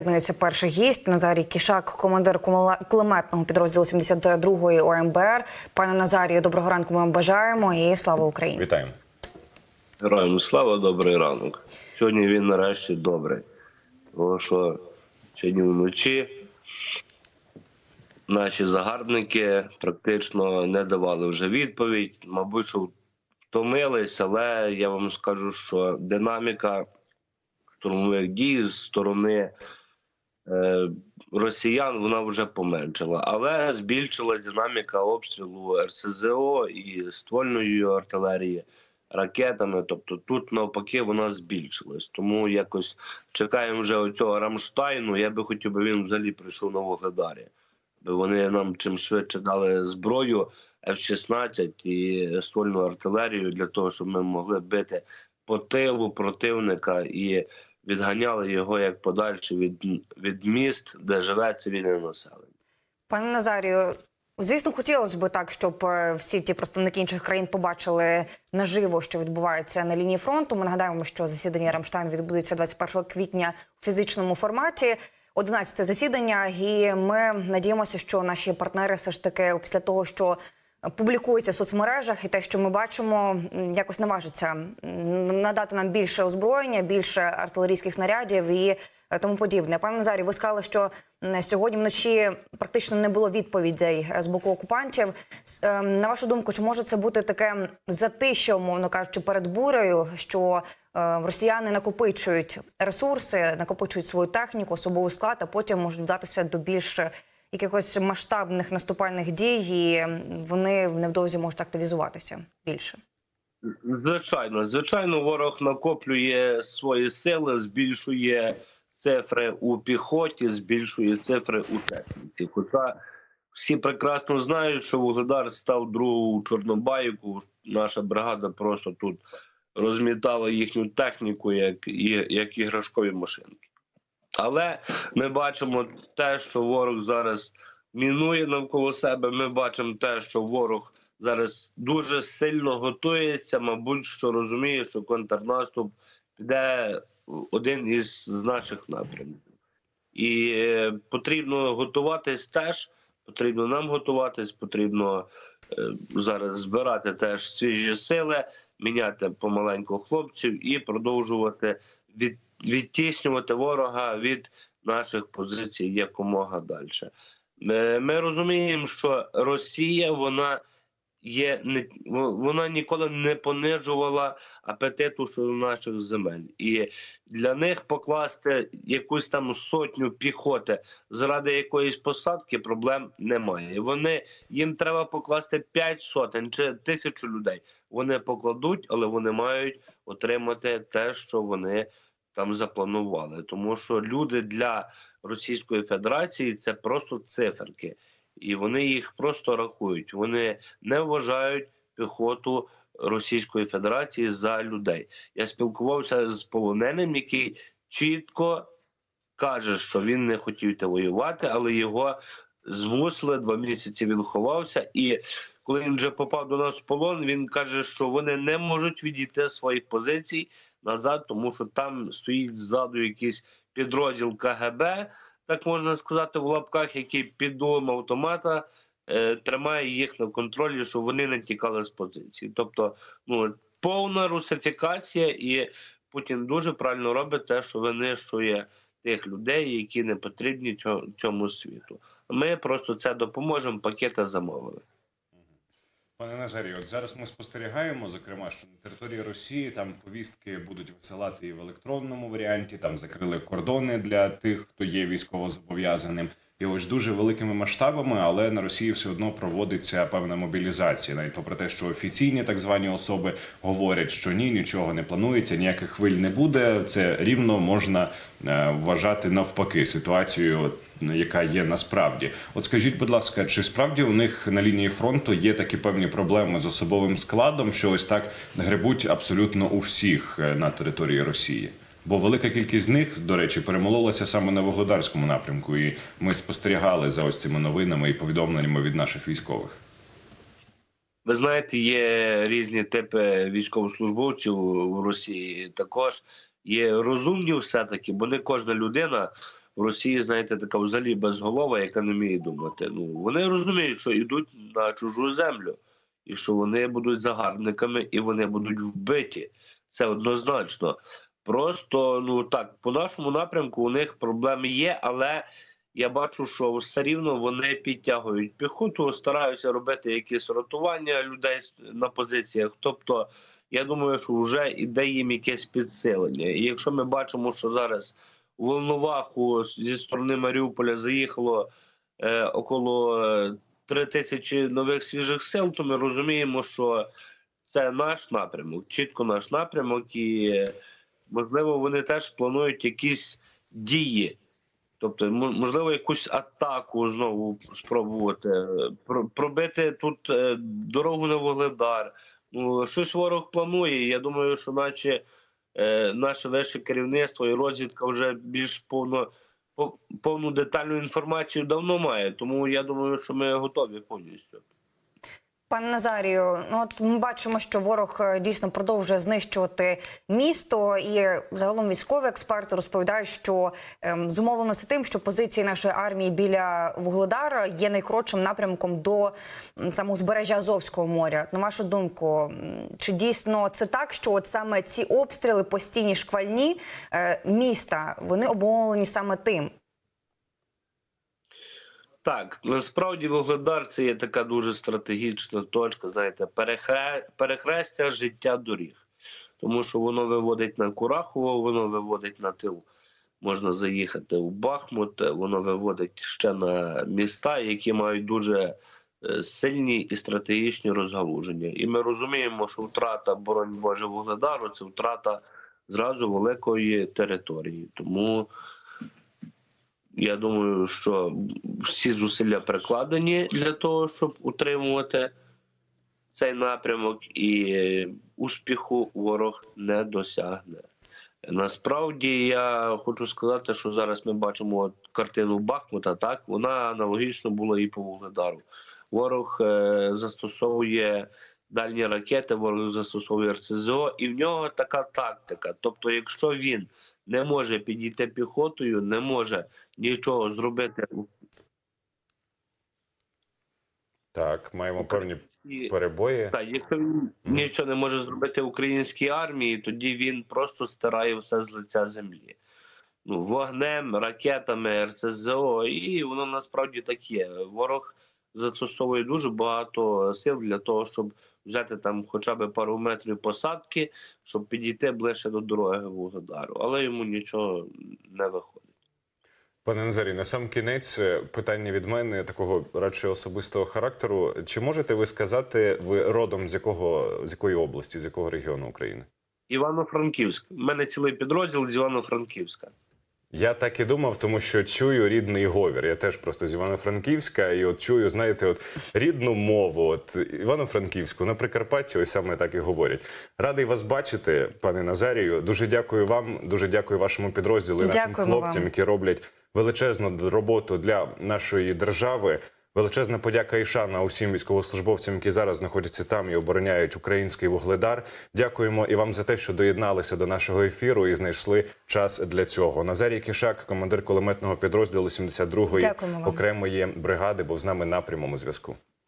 Це перший гість Назарій Кішак, командир кулеметного підрозділу 72-ї ОМБР. Пане Назарію, доброго ранку. Ми вам бажаємо і слава Україні. Вітаємо. Героям слава, добрий ранок. Сьогодні він нарешті добрий. Тому що сьогодні вночі наші загарбники практично не давали вже відповідь. Мабуть, що втомились, але я вам скажу, що динаміка штурмових дій з сторони росіян вона вже поменшила, але збільшилась динаміка обстрілу РСЗО і ствольної артилерії ракетами. Тобто тут навпаки вона збільшилась. Тому якось чекаємо вже оцього Рамштайну. Я би хотів, би він взагалі прийшов на Вогледарі. Бо вони нам чим швидше дали зброю F-16 і ствольну артилерію для того, щоб ми могли бити по тилу противника і відганяли його як подальше від, від міст, де живе цивільне населення. Пане Назарію, звісно, хотілося б так, щоб е, всі ті представники інших країн побачили наживо, що відбувається на лінії фронту. Ми нагадаємо, що засідання Рамштайн відбудеться 21 квітня у фізичному форматі. 11 засідання, і ми надіємося, що наші партнери все ж таки після того, що публікується в соцмережах, і те, що ми бачимо, якось наважиться надати нам більше озброєння, більше артилерійських снарядів і е, тому подібне. Пане Назарі, ви сказали, що сьогодні вночі практично не було відповідей е, з боку окупантів. Е, На вашу думку, чи може це бути таке затища, умовно кажучи, перед бурею, що росіяни накопичують ресурси, накопичують свою техніку, особовий склад, а потім можуть вдатися до більш якихось масштабних наступальних дій, і вони невдовзі можуть активізуватися більше. Звичайно, звичайно, ворог накоплює свої сили, збільшує цифри у піхоті, збільшує цифри у техніці. Хоча всі прекрасно знають, що Вугледар став другу Чорнобайку. Наша бригада просто тут розмітала їхню техніку, як, як іграшкові машинки. Але ми бачимо те, що ворог зараз мінує навколо себе. Ми бачимо те, що ворог зараз дуже сильно готується. Мабуть, що розуміє, що контрнаступ піде один із наших напрямків. І е, потрібно готуватись теж. Потрібно нам готуватись, потрібно е, зараз збирати теж свіжі сили, міняти помаленьку хлопців і продовжувати від, відтіснювати ворога від наших позицій якомога далі. Ми, розуміємо, що Росія вона є не вона ніколи не понижувала апетиту щодо наших земель, і для них покласти якусь там сотню піхоти заради якоїсь посадки проблем немає. Вони їм треба покласти 5 сотень чи тисячу людей. Вони покладуть, але вони мають отримати те, що вони там запланували. Тому що люди для Російської Федерації це просто циферки, і вони їх просто рахують. Вони не вважають піхоту Російської Федерації за людей. Я спілкувався з полоненим, який чітко каже, що він не хотів йти воювати, але його змусили два місяці. Він ховався. І коли він вже попав до нас в полон, він каже, що вони не можуть відійти своїх позицій назад, тому що там стоїть ззаду якийсь підрозділ КГБ, так можна сказати, в лапках, який під дулом автомата е, тримає їх на контролі, щоб вони не тікали з позиції. Тобто, ну повна русифікація, і Путін дуже правильно робить те, що винищує тих людей, які не потрібні цьо- цьому світу. Ми просто це допоможемо, пакети замовили. Пане Назарі, от зараз ми спостерігаємо, зокрема, що на території Росії там повістки будуть висилати і в електронному варіанті. Там закрили кордони для тих, хто є військовозобов'язаним. І ось дуже великими масштабами, але на Росії все одно проводиться певна мобілізація. Навіть попри те, що офіційні так звані особи говорять, що ні, нічого не планується, ніяких хвиль не буде. Це рівно можна е, вважати навпаки ситуацію, яка є насправді. От скажіть, будь ласка, чи справді у них на лінії фронту є такі певні проблеми з особовим складом, що ось так гребуть абсолютно у всіх е, на території Росії? Бо велика кількість з них, до речі, перемололася саме на Вогледарському напрямку, і ми спостерігали за ось цими новинами і повідомленнями від наших військових. Ви знаєте, є різні типи військовослужбовців в Росії. Також є розумні все-таки, бо не кожна людина в Росії, знаєте, така взагалі безголова, яка не вміє думати. Ну вони розуміють, що йдуть на чужу землю, і що вони будуть загарбниками, і вони будуть вбиті. Це однозначно. Просто ну так, по нашому напрямку у них проблеми є, але я бачу, що все рівно вони підтягують піхоту, стараються робити якісь ротування людей на позиціях. Тобто, я думаю, що вже іде їм якесь підсилення. І якщо ми бачимо, що зараз у Волноваху зі сторони Маріуполя заїхало е, около е, три тисячі нових свіжих сил, то ми розуміємо, що це наш напрямок, чітко наш напрямок, і можливо вони теж планують якісь дії. Тобто, можливо, якусь атаку знову спробувати е, про- пробити тут е, дорогу на Вугледар. Ну, щось ворог планує. Я думаю, що наче е, наше вище керівництво і розвідка вже більш повно повну детальну інформацію давно має. Тому я думаю, що ми готові повністю. Пане Назарію, ну от ми бачимо, що ворог е, дійсно продовжує знищувати місто, і загалом військові експерти розповідають, що ем, зумовлено це тим, що позиції нашої армії біля Вугледара є найкоротшим напрямком до самого узбережжя Азовського моря. На вашу думку, чи дійсно це так, що от саме ці обстріли постійні шквальні е, міста вони обумовлені саме тим? Так, насправді Вугледар це є така дуже стратегічна точка, знаєте, перехре... перехрестя життя доріг. Тому що воно виводить на Курахово, воно виводить на тил. Можна заїхати у Бахмут, воно виводить ще на міста, які мають дуже е, сильні і стратегічні розгалуження. І ми розуміємо, що втрата боронь Боже Вугледару це втрата зразу великої території. Тому я думаю, що всі зусилля прикладені для того, щоб утримувати цей напрямок, і успіху ворог не досягне. Насправді я хочу сказати, що зараз ми бачимо картину Бахмута. Так вона аналогічно була і по Вугледару. Ворог е, застосовує дальні ракети, ворог застосовує РСЗО, і в нього така тактика. Тобто, якщо він не може підійти піхотою, не може нічого зробити Так, маємо певні перебої. Так, якщо він нічого не може зробити українській армії, тоді він просто стирає все з лиця землі. Ну, вогнем, ракетами, РСЗО, і воно насправді так є. Ворог застосовує дуже багато сил для того, щоб взяти там хоча б пару метрів посадки, щоб підійти ближче до дороги Вугледару. Але йому нічого не виходить. Пане Назарій, на сам кінець е, питання від мене такого радше особистого характеру. Чи можете ви сказати, ви родом з якого з якої області, з якого регіону України? Івано-Франківськ. У мене цілий підрозділ з Івано-Франківська. Я так і думав, тому що чую рідний говір. Я теж просто з Івано-Франківська, і от чую, знаєте, от рідну мову, от Івано-Франківську на Прикарпатті, ось саме так і говорять. Радий вас бачити, пане Назарію. Дуже дякую вам, дуже дякую вашому підрозділу і нашим Дякуємо хлопцям, вам. які роблять величезну роботу для нашої держави. Величезна подяка і шана усім військовослужбовцям, які зараз знаходяться там і обороняють український вугледар. Дякуємо і вам за те, що доєдналися до нашого ефіру і знайшли час для цього. Назарій Кішак, командир кулеметного підрозділу 72-ї окремої бригади, був з нами на прямому зв'язку.